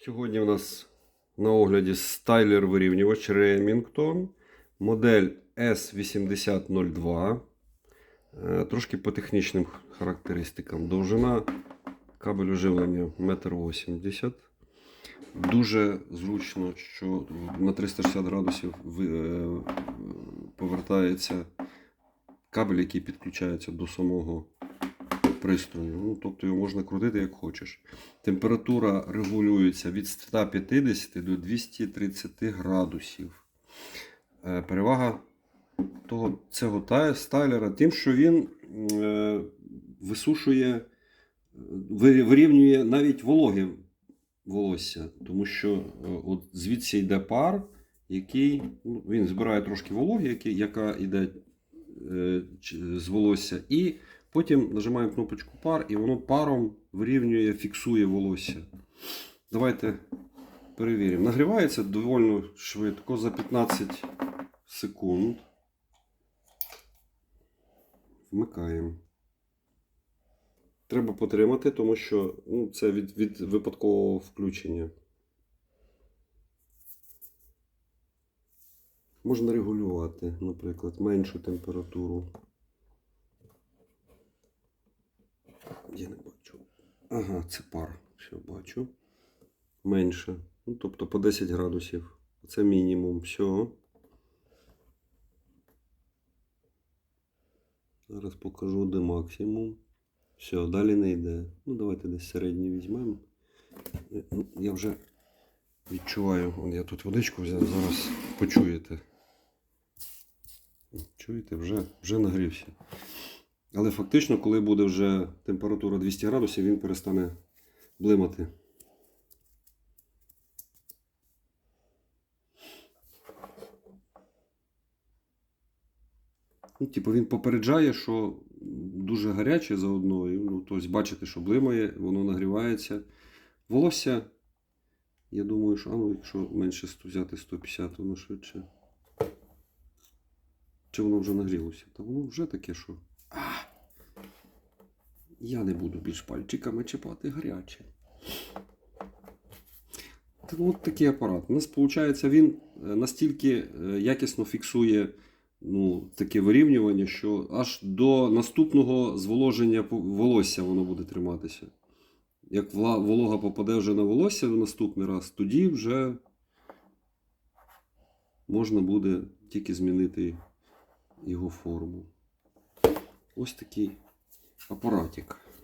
Сьогодні у нас на огляді стайлер вирівнювач Remington, модель S8002. Е, Трошки по технічним характеристикам. Довжина кабелю живлення 1,80 м. Дуже зручно, що на 360 градусів е, повертається кабель, який підключається до самого пристрою. Ну, тобто його можна крутити як хочеш. Температура регулюється від 150 до 230 градусів. Е, Перевага того, цього та- стайлера тим, що він е, висушує, е, вирівнює навіть вологе волосся, тому що от звідси йде пар, який ну, він збирає трошки вологи, яка йде з волосся, і потім нажимаємо кнопочку пар, і воно паром вирівнює, фіксує волосся. Давайте перевіримо. Нагрівається доволі швидко за 15 секунд. Вмикаємо. Треба потримати, тому що ну, це від, від випадкового включення. Можна регулювати, наприклад, меншу температуру. Я не бачу. Ага, це пар. Все бачу. Менше. Ну, тобто по 10 градусів. Це мінімум. Все. Зараз покажу, де максимум. Все, далі не йде. Ну, давайте десь середній візьмемо. Е, ну, Я вже відчуваю. Я тут водичку взяв, зараз почуєте. Чуєте, вже, вже нагрівся. Але фактично, коли буде вже температура 200 градусів, він перестане блимати. Ну, типу, він попереджає, що дуже гаряче заодно. і, Ну, тобто, бачите, що блимає, воно нагрівається. Волосся, я думаю, що а ну, якщо менше взяти 150, воно швидше. Чи воно вже нагрілося? Та воно вже таке, що. Я не буду більш пальчиками чіпати гаряче. Ну, от такий апарат. У нас виходить, він е, настільки е, якісно фіксує ну, таке вирівнювання, що аж до наступного зволоження волосся воно буде триматися. Як волога попаде вже на волосся в наступний раз, тоді вже можна буде тільки змінити його форму. Ось такий апаратик.